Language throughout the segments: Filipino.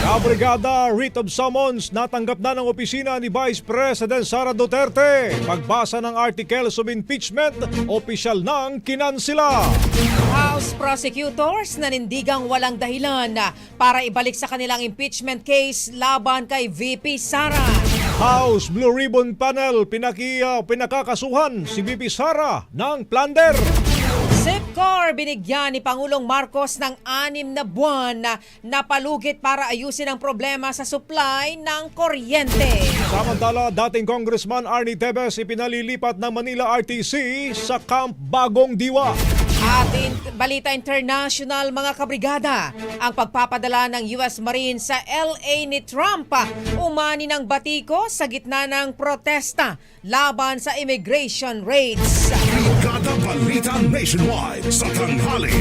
Kabrigada writ of summons natanggap na ng opisina ni Vice President Sara Duterte. Pagbasa ng articles of impeachment, opisyal nang kinansila. House prosecutors nanindigang walang dahilan na para ibalik sa kanilang impeachment case laban kay VP Sara. House Blue Ribbon Panel pinaki, uh, pinakakasuhan si VP Sara ng plunder. Zipcor binigyan ni Pangulong Marcos ng anim na buwan na napalugit para ayusin ang problema sa supply ng kuryente. Samantala, dating Congressman Arnie Tevez ipinalilipat ng Manila RTC sa Camp Bagong Diwa. Atin balita international mga kabrigada, ang pagpapadala ng US Marine sa LA ni Trump umani ng batiko sa gitna ng protesta laban sa immigration raids. Brigada Balita Nationwide. Sa tanghali.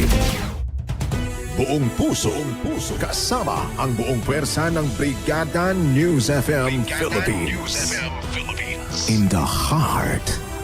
Buong puso, buong puso, kasama ang buong pwersa ng Brigada News FM Philippines. In the heart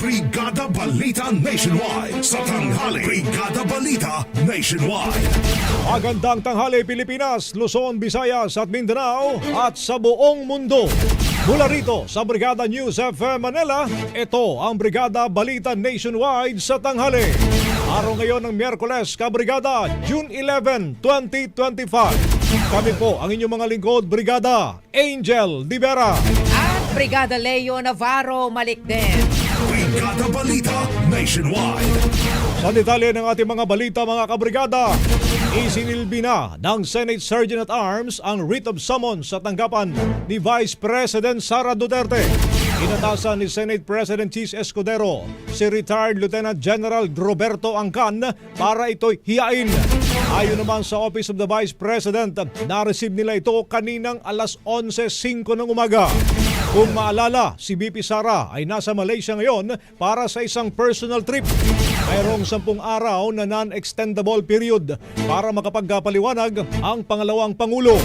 Brigada Balita Nationwide. Sa tanghali. Brigada Balita Nationwide. Magandang tanghali Pilipinas, Luzon, Visayas at Mindanao at sa buong mundo. Mula rito sa Brigada News FM Manila, ito ang Brigada Balita Nationwide sa tanghali. Araw ngayon ng Miyerkules, Kabrigada, June 11, 2025. Kami po ang inyong mga lingkod, Brigada Angel Divera. At Brigada Leo Navarro Malikden. Brigada Balita Nationwide. Sa detalye ng ating mga balita mga kabrigada, isinilbi na ng Senate Sergeant at Arms ang writ of summons sa tanggapan ni Vice President Sara Duterte. Inatasan ni Senate President Cheese Escudero si retired Lieutenant General Roberto Angcan para ito'y hiyain. Ayon naman sa Office of the Vice President, na-receive nila ito kaninang alas 11.05 ng umaga. Kung maalala, si BP Sara ay nasa Malaysia ngayon para sa isang personal trip. mayroong sampung araw na non-extendable period para makapagpaliwanag ang pangalawang Pangulo.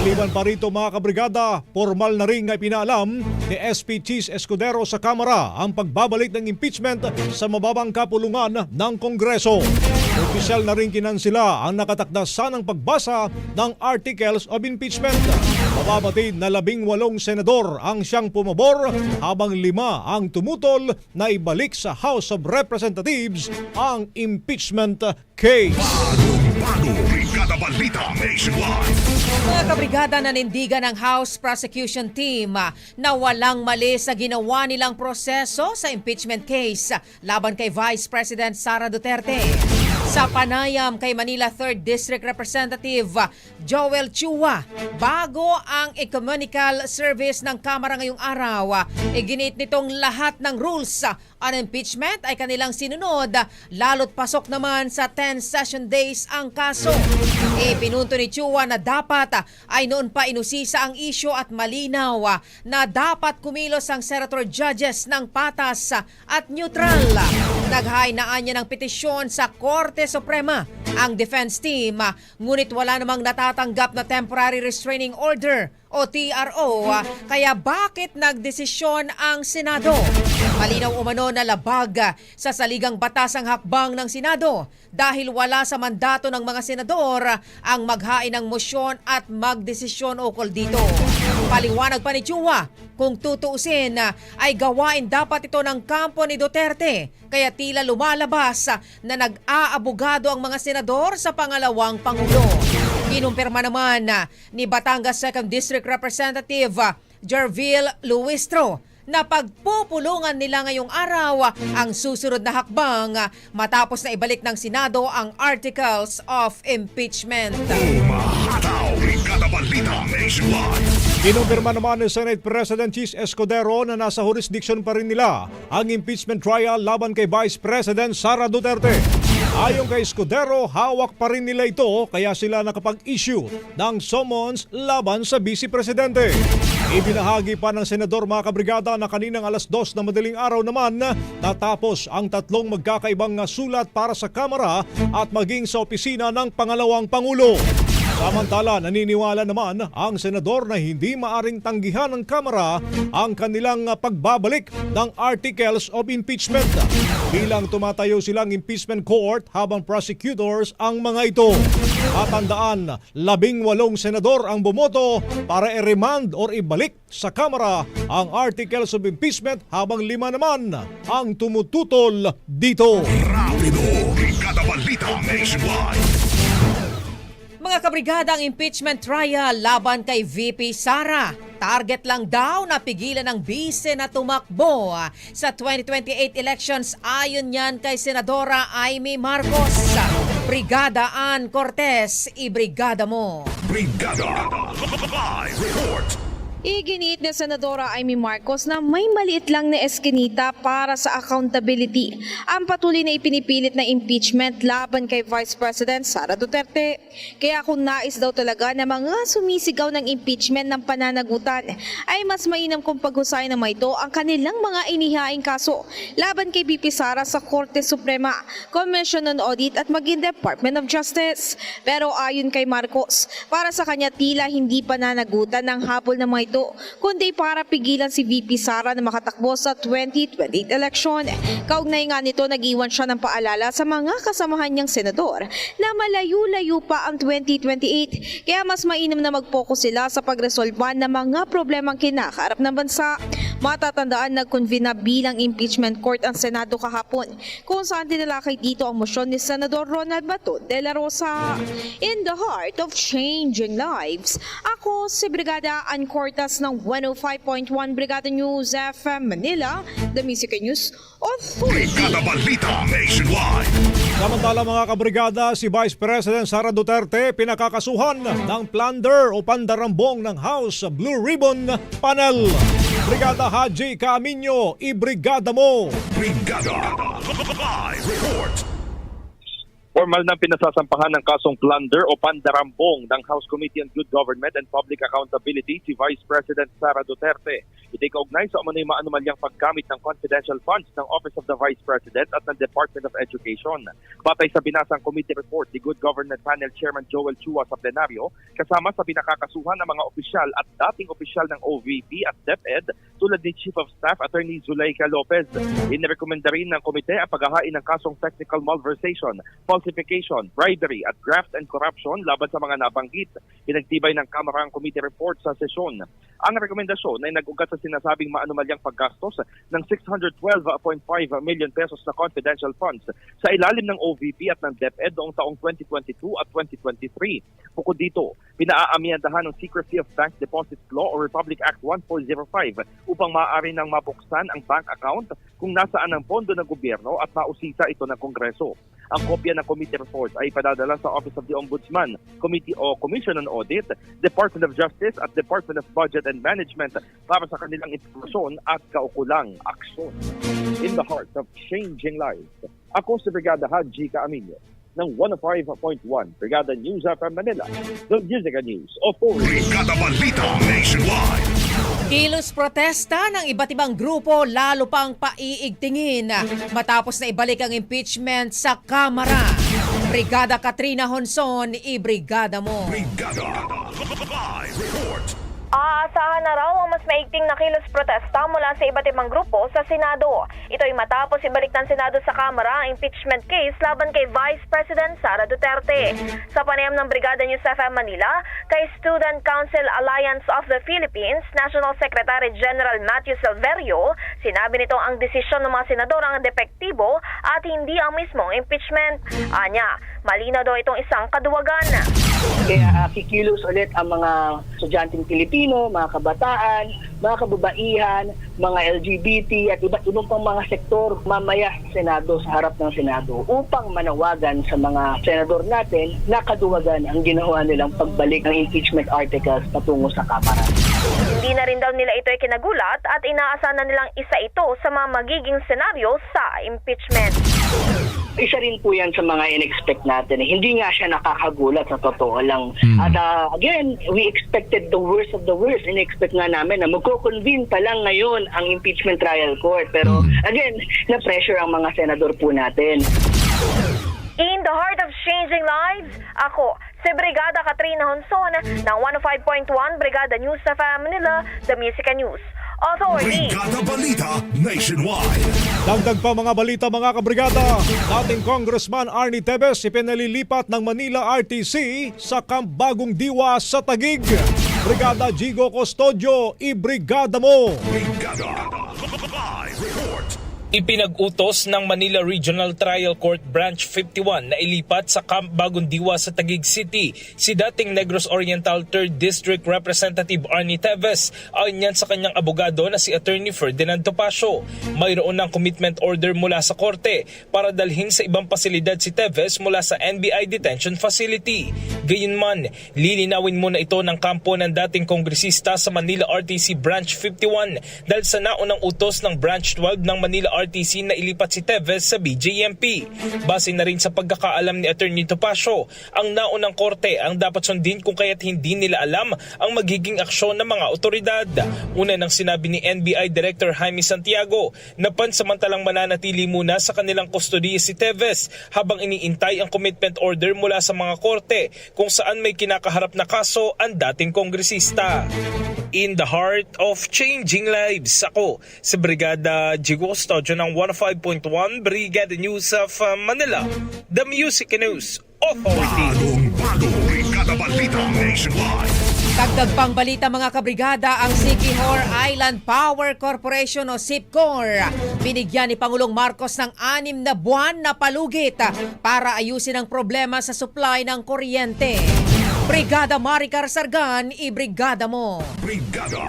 Maliban pa rito mga kabrigada, formal na rin ay pinaalam ni SP Cheese Escudero sa Kamara ang pagbabalik ng impeachment sa mababang kapulungan ng Kongreso. Opisyal na rin kinansila ang nakatakdasan ng pagbasa ng Articles of Impeachment. Mababatid na labing walong senador ang siyang pumabor habang lima ang tumutol na ibalik sa House of Representatives ang impeachment case. Bago Nationwide. Mga kabrigada nanindigan ng House Prosecution Team na walang mali sa ginawa nilang proseso sa impeachment case laban kay Vice President Sara Duterte. Sa panayam kay Manila 3rd District Representative Joel Chua, bago ang Ecumenical Service ng Kamara ngayong araw, iginit nitong lahat ng rules on impeachment ay kanilang sinunod, lalo't pasok naman sa 10 session days ang kaso. Ipinunto ni Chua na dapat ay noon pa inusisa ang isyo at malinaw na dapat kumilos ang senator judges ng patas at neutral. Naghainaan niya ng petisyon sa Korte Suprema ang defense team. Ngunit wala namang natatanggap na temporary restraining order o TRO ah, kaya bakit nagdesisyon ang Senado? Malinaw umano na labag ah, sa saligang batas ang hakbang ng Senado dahil wala sa mandato ng mga senador ah, ang maghain ng motion at magdesisyon ukol dito. Paliwanag pa ni Chua, kung tutuusin ay gawain dapat ito ng kampo ni Duterte kaya tila lumalabas na nag-aabogado ang mga senador sa pangalawang Pangulo. Kinumpirma naman na ni Batangas 2nd District Representative ah, Jerville Luistro na pagpupulungan nila ngayong araw ah, ang susunod na hakbang ah, matapos na ibalik ng Senado ang Articles of Impeachment. Umahataw Brigada Balita Nationwide. Kinumpirma naman ni Senate President Cheese Escudero na nasa jurisdiction pa rin nila ang impeachment trial laban kay Vice President Sara Duterte. Ayon kay Escudero, hawak pa rin nila ito kaya sila nakapag-issue ng summons laban sa Vice Presidente. Ibinahagi pa ng Senador mga kabrigada na kaninang alas dos na madaling araw naman natapos ang tatlong magkakaibang sulat para sa Kamara at maging sa opisina ng pangalawang Pangulo. Samantala, naniniwala naman ang senador na hindi maaring tanggihan ng Kamara ang kanilang pagbabalik ng Articles of Impeachment. Bilang tumatayo silang impeachment court habang prosecutors ang mga ito. Matandaan, labing walong senador ang bumoto para i-remand or ibalik sa Kamara ang Articles of Impeachment habang lima naman ang tumututol dito. Rapido Brigada Balita Nationwide. Mga kabrigada ang impeachment trial laban kay VP Sara. Target lang daw na pigilan ng bise na tumakbo sa 2028 elections ayon yan kay Senadora Amy Marcos. Brigada Ann Cortez, ibrigada mo. Brigada Live Report. Iginit ni Senadora Amy Marcos na may maliit lang na eskinita para sa accountability ang patuloy na ipinipilit na impeachment laban kay Vice President Sara Duterte. Kaya kung nais daw talaga na mga sumisigaw ng impeachment ng pananagutan ay mas mainam kung paghusayan na ito ang kanilang mga inihaing kaso laban kay BP Sara sa Korte Suprema, Commission on Audit at maging Department of Justice. Pero ayon kay Marcos, para sa kanya tila hindi pananagutan ng habol ng mga ito, kundi para pigilan si VP Sara na makatakbo sa 2028 election. Kaugnay nga nito, nag-iwan siya ng paalala sa mga kasamahan niyang senador na malayo-layo pa ang 2028. Kaya mas mainam na mag-focus sila sa pagresolba ng mga problemang kinakaharap ng bansa. Matatandaan nag-convene na bilang impeachment court ang Senado kahapon kung saan tinalakay dito ang motion ni Senador Ronald Bato de la Rosa. In the heart of changing lives, ako si Brigada Ann Cortas ng 105.1 Brigada News FM Manila, the Music News Authority. Brigada Balita Nationwide. Samantala mga kabrigada, si Vice President Sara Duterte pinakakasuhan ng plunder o pandarambong ng House Blue Ribbon Panel. Brigada Haji Camino, ibrigada mo! Brigada Live Report. Formal na pinasasampahan ng kasong plunder o pandarambong ng House Committee on Good Government and Public Accountability si Vice President Sara Duterte. Ito'y kaugnay sa umano'y maanumalyang paggamit ng confidential funds ng Office of the Vice President at ng Department of Education. Batay sa binasang committee report ni Good Government Panel Chairman Joel Chua sa plenaryo, kasama sa pinakakasuhan ng mga opisyal at dating opisyal ng OVP at DepEd tulad ni Chief of Staff Attorney Zuleika Lopez. Inirekomenda rin ng komite ang paghahain ng kasong technical malversation, falsification, bribery at graft and corruption laban sa mga nabanggit. Pinagtibay ng Kamara ang committee report sa sesyon. Ang rekomendasyon ay nag-ugat sa sinasabing maanumalyang paggastos ng 612.5 million pesos na confidential funds sa ilalim ng OVP at ng DepEd noong taong 2022 at 2023. Bukod dito, pinaaamyandahan ng Secrecy of Bank Deposits Law o Republic Act 1405 upang maaari nang mabuksan ang bank account kung nasaan ang pondo ng gobyerno at mausisa ito ng Kongreso. Ang kopya ng committee report ay padadala sa Office of the Ombudsman, Committee o Commission on Audit, Department of Justice at Department of Budget and Management para sa kanilang informasyon at kaukulang aksyon. In the heart of changing lives, ako si Brigada Haji Kaaminyo ng 105.1 Brigada News FM Manila, the Music and News Authority. Brigada Balita Nationwide. Kilos protesta ng iba't ibang grupo lalo pang paiigtingin matapos na ibalik ang impeachment sa Kamara. Brigada Katrina Honson, i-brigada mo. Brigada. Aasahan na raw ang mas maigting na kilos protesta mula sa iba't ibang grupo sa Senado. Ito ay matapos ibalik ng Senado sa Kamara ang impeachment case laban kay Vice President Sara Duterte. Sa panayam ng Brigada News FM Manila, kay Student Council Alliance of the Philippines, National Secretary General Matthew Silverio, sinabi nito ang desisyon ng mga senador ang depektibo at hindi ang mismong impeachment. Anya, malinaw daw itong isang kaduwagan. Kaya uh, kikilos ulit ang mga estudyanteng Pilipino, mga kabataan, mga kababaihan, mga LGBT at iba't ibang pang mga sektor mamaya Senado, sa harap ng Senado upang manawagan sa mga senador natin na kaduwagan ang ginawa nilang pagbalik ng impeachment articles patungo sa Kamara. Hindi na rin daw nila ito ay kinagulat at inaasahan na nilang isa ito sa mga magiging senaryo sa impeachment. Isa rin po yan sa mga in-expect natin. Hindi nga siya nakakagulat sa totoo lang. At uh, again, we expected the worst of the worst. In-expect nga namin na magko-convene pa lang ngayon ang impeachment trial court. Pero again, na-pressure ang mga senador po natin. In the heart of changing lives, ako, si Brigada Katrina Honson ng 105.1 Brigada News sa Manila, The Music and News Authority. Brigada Balita Nationwide. Dagdag pa mga balita mga kabrigada, dating Congressman Arnie Tevez ipinalilipat ng Manila RTC sa Camp Bagong Diwa sa Tagig. Brigada Jigo Custodio, i-brigada mo! Brigada. Ipinag-utos ng Manila Regional Trial Court Branch 51 na ilipat sa Camp Bagong Diwa sa Taguig City si dating Negros Oriental 3rd District Representative Arnie Teves ayon yan sa kanyang abogado na si Attorney Ferdinand Topacio. Mayroon ng commitment order mula sa korte para dalhin sa ibang pasilidad si Teves mula sa NBI Detention Facility. Gayunman, lilinawin muna ito ng kampo ng dating kongresista sa Manila RTC Branch 51 dahil sa naunang utos ng Branch 12 ng Manila RTC na ilipat si Teves sa BJMP. Base na rin sa pagkakaalam ni Attorney Topacio, ang naunang korte ang dapat sundin kung kaya't hindi nila alam ang magiging aksyon ng mga otoridad. Una nang sinabi ni NBI Director Jaime Santiago na pansamantalang mananatili muna sa kanilang kustodiya si Teves habang iniintay ang commitment order mula sa mga korte kung saan may kinakaharap na kaso ang dating kongresista. In the heart of changing lives, ako si Brigada Jigo Custodio ng 105.1 Brigada News of uh, Manila, The Music News Authority. Bagong bago. Brigada Balita Nationwide. Dagdag pang balita mga kabrigada, ang Siquijor Island Power Corporation o SIPCOR binigyan ni Pangulong Marcos ng anim na buwan na palugit para ayusin ang problema sa supply ng kuryente. Brigada Maricar Sargan, i-brigada mo. Brigada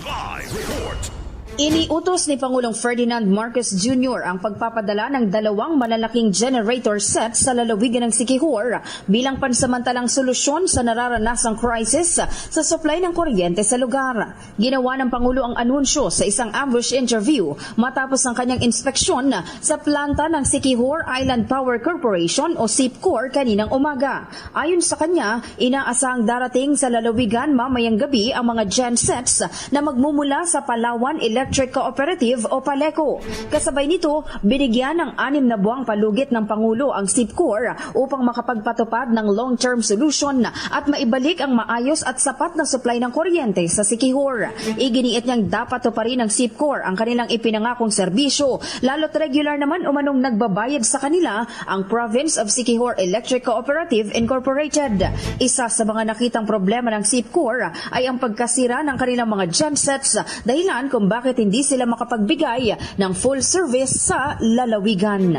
Live Report. Iniutos ni Pangulong Ferdinand Marcos Jr. ang pagpapadala ng dalawang malalaking generator set sa lalawigan ng Sikihor bilang pansamantalang solusyon sa nararanasang crisis sa supply ng kuryente sa lugar. Ginawa ng Pangulo ang anunsyo sa isang ambush interview matapos ang kanyang inspeksyon sa planta ng Sikihor Island Power Corporation o SIPCOR kaninang umaga. Ayon sa kanya, inaasahang darating sa lalawigan mamayang gabi ang mga gensets na magmumula sa Palawan Electric Cooperative o PALECO. Kasabay nito, binigyan ng anim na buwang palugit ng Pangulo ang SIPCOR upang makapagpatupad ng long-term solution at maibalik ang maayos at sapat na supply ng kuryente sa Sikihor. Iginiit niyang dapat to pa rin ng SIPCOR ang kanilang ipinangakong serbisyo, lalo't regular naman umanong nagbabayad sa kanila ang Province of Sikihor Electric Cooperative Incorporated. Isa sa mga nakitang problema ng SIPCOR ay ang pagkasira ng kanilang mga gensets dahilan kung bakit hindi sila makapagbigay ng full service sa lalawigan.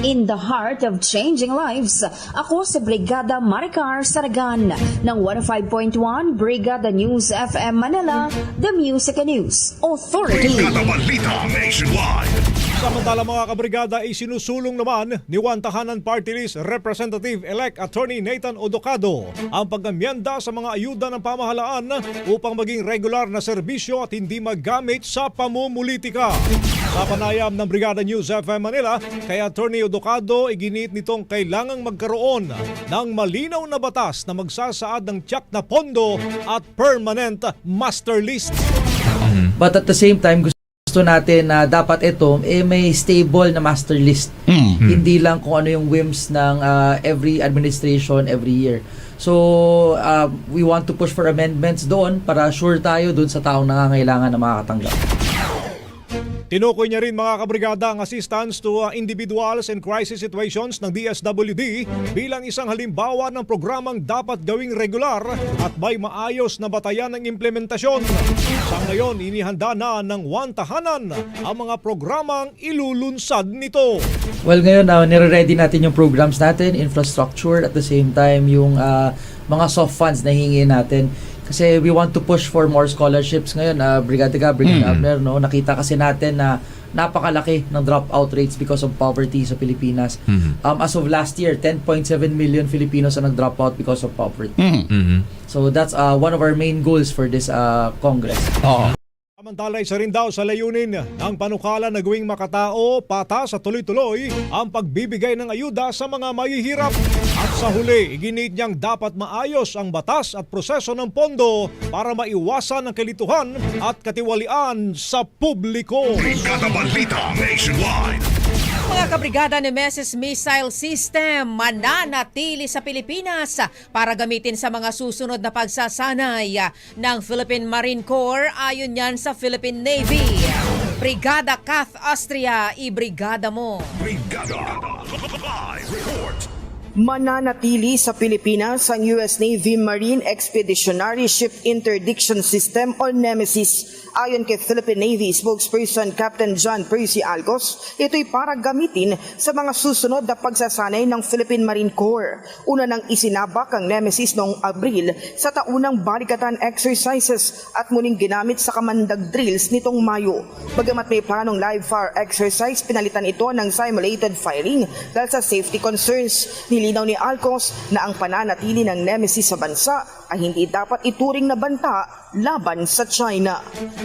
In the heart of changing lives, ako si Brigada Maricar Saragan ng 105.1 Brigada News FM Manila, The Music and News Authority. Brigada Balita Nationwide. Samantala mga kabrigada ay sinusulong naman ni Wantahanan Party List Representative-elect Attorney Nathan Odocado ang pagkamyanda sa mga ayuda ng pamahalaan upang maging regular na serbisyo at hindi magamit sa pamumulitika. Sa panayam ng Brigada News FM Manila, kay Attorney Odocado, iginiit nitong kailangang magkaroon ng malinaw na batas na magsasaad ng tiyak na pondo at permanent master list. But at the same time, gusto natin na dapat ito eh, may stable na master list. Hindi lang kung ano yung whims ng uh, every administration every year. So, uh, we want to push for amendments doon para sure tayo doon sa taong nangangailangan na makakatanggap. Tinukoy niya rin mga kabrigada ang assistance to uh, individuals in crisis situations ng DSWD bilang isang halimbawa ng programang dapat gawing regular at may maayos na batayan ng implementasyon. Sa ngayon, inihanda na ng one tahanan ang mga programang ilulunsad nito. Well, ngayon, uh, nire-ready natin yung programs natin, infrastructure, at the same time, yung uh, mga soft funds na hingin natin. Kasi we want to push for more scholarships ngayon, uh, Brigada ka, Brigada Abner, no? Nakita kasi natin na napakalaki ng dropout rates because of poverty sa Pilipinas. Um, as of last year, 10.7 million Filipinos ang nag-drop out because of poverty. So that's uh, one of our main goals for this uh, Congress. Samantala, isa rin daw sa layunin ng panukala na gawing makatao, patas at tuloy-tuloy ang pagbibigay ng ayuda sa mga mahihirap. Sa huli, iginit niyang dapat maayos ang batas at proseso ng pondo para maiwasan ang kalituhan at katiwalian sa publiko. Brigada Balita Nationwide. Mga kabrigada ni Meses Missile System mananatili sa Pilipinas para gamitin sa mga susunod na pagsasanay ng Philippine Marine Corps ayon yan sa Philippine Navy. Brigada Kath Austria, i-brigada mo. Brigada. Mananatili sa Pilipinas ang US Navy Marine Expeditionary Ship Interdiction System o NEMESIS. Ayon kay Philippine Navy spokesperson Captain John Percy Alcos, ito'y para gamitin sa mga susunod na pagsasanay ng Philippine Marine Corps. Una nang isinabak ang NEMESIS noong Abril sa taunang balikatan exercises at muling ginamit sa kamandag drills nitong Mayo. Bagamat may planong live fire exercise, pinalitan ito ng simulated firing dahil sa safety concerns. Nilinaw ni Alcos na ang pananatili ng Nemesis sa bansa ay hindi dapat ituring na banta laban sa China.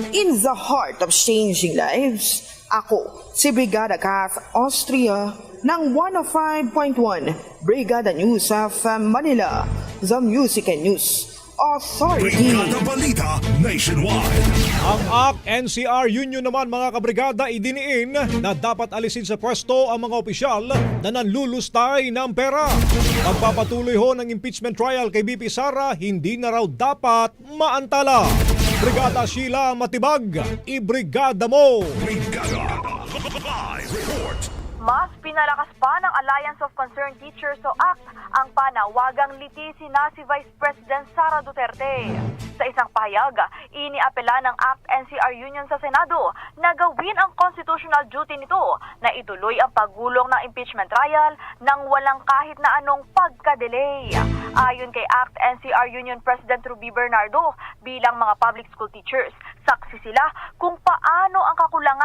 In the heart of changing lives, ako si Brigada Kath Austria ng 105.1 Brigada News of Manila, The Music and News Authority. Brigada Balita Nationwide. Ang ACT NCR Union naman mga kabrigada idiniin na dapat alisin sa pwesto ang mga opisyal na nanlulustay ng pera. Pagpapatuloy ho ng impeachment trial kay BP Sara, hindi na raw dapat maantala. Brigada Sheila Matibag, ibrigada mo! Brigada. Pinalakas pa ng Alliance of Concerned Teachers o ACT ang panawagang litisi na si Vice President Sara Duterte. Sa isang pahayag, iniapela ng ACT-NCR Union sa Senado na gawin ang constitutional duty nito na ituloy ang paggulong ng impeachment trial nang walang kahit na anong pagka-delay. Ayon kay ACT-NCR Union President Ruby Bernardo, bilang mga public school teachers, saksi sila kung paano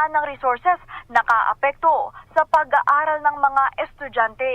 ng resources nakaapekto sa mga estudyante.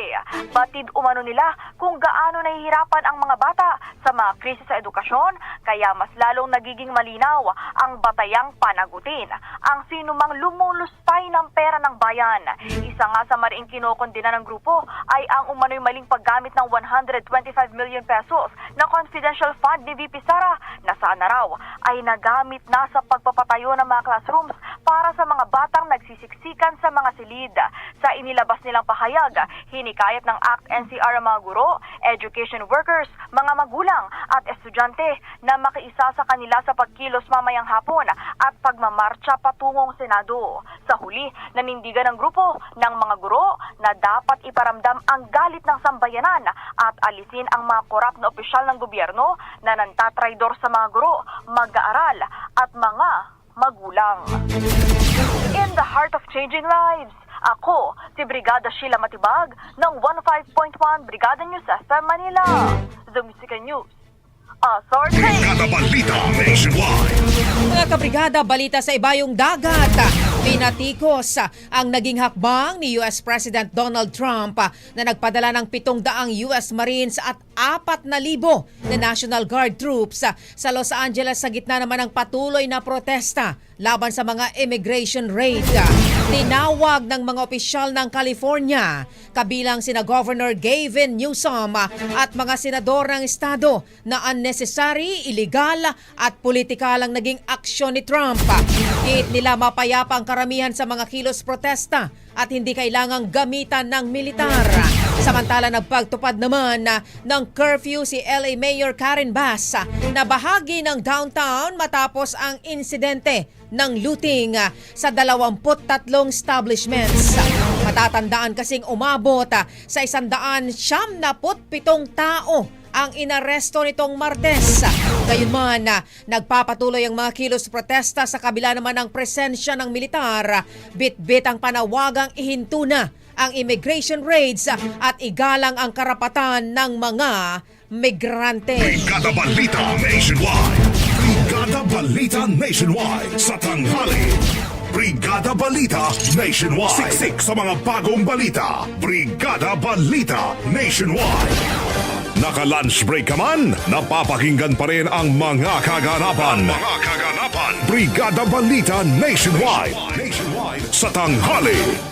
Batid umano nila kung gaano nahihirapan ang mga bata sa mga krisis sa edukasyon, kaya mas lalong nagiging malinaw ang batayang panagutin ang sinumang lumulustay ng pera ng bayan. Isa nga sa mariing kinokondena ng grupo ay ang umano'y maling paggamit ng 125 million pesos na confidential fund ni VP Sara na sana raw ay nagamit na sa pagpapatayo ng mga classrooms para sa mga batang nagsisiksikan sa mga silid. Sa inilabas nilang pahayag, hinikayat ng ACT NCR ang mga guro, education workers, mga magulang at estudyante na makiisa sa kanila sa pagkilos mamayang hapon at pagmamarcha patungong Senado. Sa huli, nanindigan ng grupo ng mga guro na dapat iparamdam ang galit ng sambayanan at alisin ang mga korap na opisyal ng gobyerno na nantatraidor sa mga guro, mag-aaral at mga magulang. In the heart of changing lives, ako si Brigada Sheila Matibag ng 15.1 Brigada News FM Manila. The Music News. Authority! Brigada Balita Nationwide. Mga kabrigada, balita sa ibayong dagat. Pinatikos ang naging hakbang ni US President Donald Trump na nagpadala ng 700 US Marines at 4,000 na National Guard troops sa Los Angeles sa gitna naman ng patuloy na protesta laban sa mga immigration raid. Tinawag ng mga opisyal ng California, kabilang sina Governor Gavin Newsom at mga senador ng estado na unnecessary, illegal at politikal ang naging aksyon ni Trump. Hit nila mapayapa ang karamihan sa mga kilos protesta at hindi kailangang gamitan ng militar. Samantala nagpagtupad naman na ng curfew si LA Mayor Karen Bass na bahagi ng downtown matapos ang insidente ng looting sa 23 establishments. Matatandaan kasing umabot sa 177 tao ang inaresto nitong Martes. Gayunman, nagpapatuloy ang mga kilos protesta sa kabila naman ng presensya ng militar. Bit-bit ang panawagang ihinto na ang immigration raids at igalang ang karapatan ng mga migrante. Brigada Balita Nationwide. Brigada Balita Nationwide sa tanghali. Brigada Balita Nationwide. Siksik sa mga bagong balita. Brigada Balita Nationwide. Naka-lunch break ka man, napapakinggan pa rin ang mga kaganapan. Mga kaganapan. Brigada Balita Nationwide. Nationwide sa tanghali.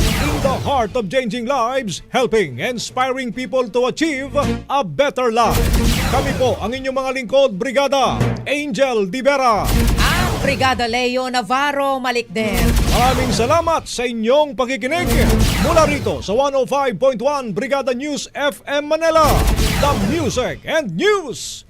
the heart of changing lives, helping, inspiring people to achieve a better life. Kami po ang inyong mga lingkod, Brigada Angel Divera. At Brigada Leo Navarro Malikden. Maraming salamat sa inyong pakikinig mula rito sa 105.1 Brigada News FM Manila, the Music and News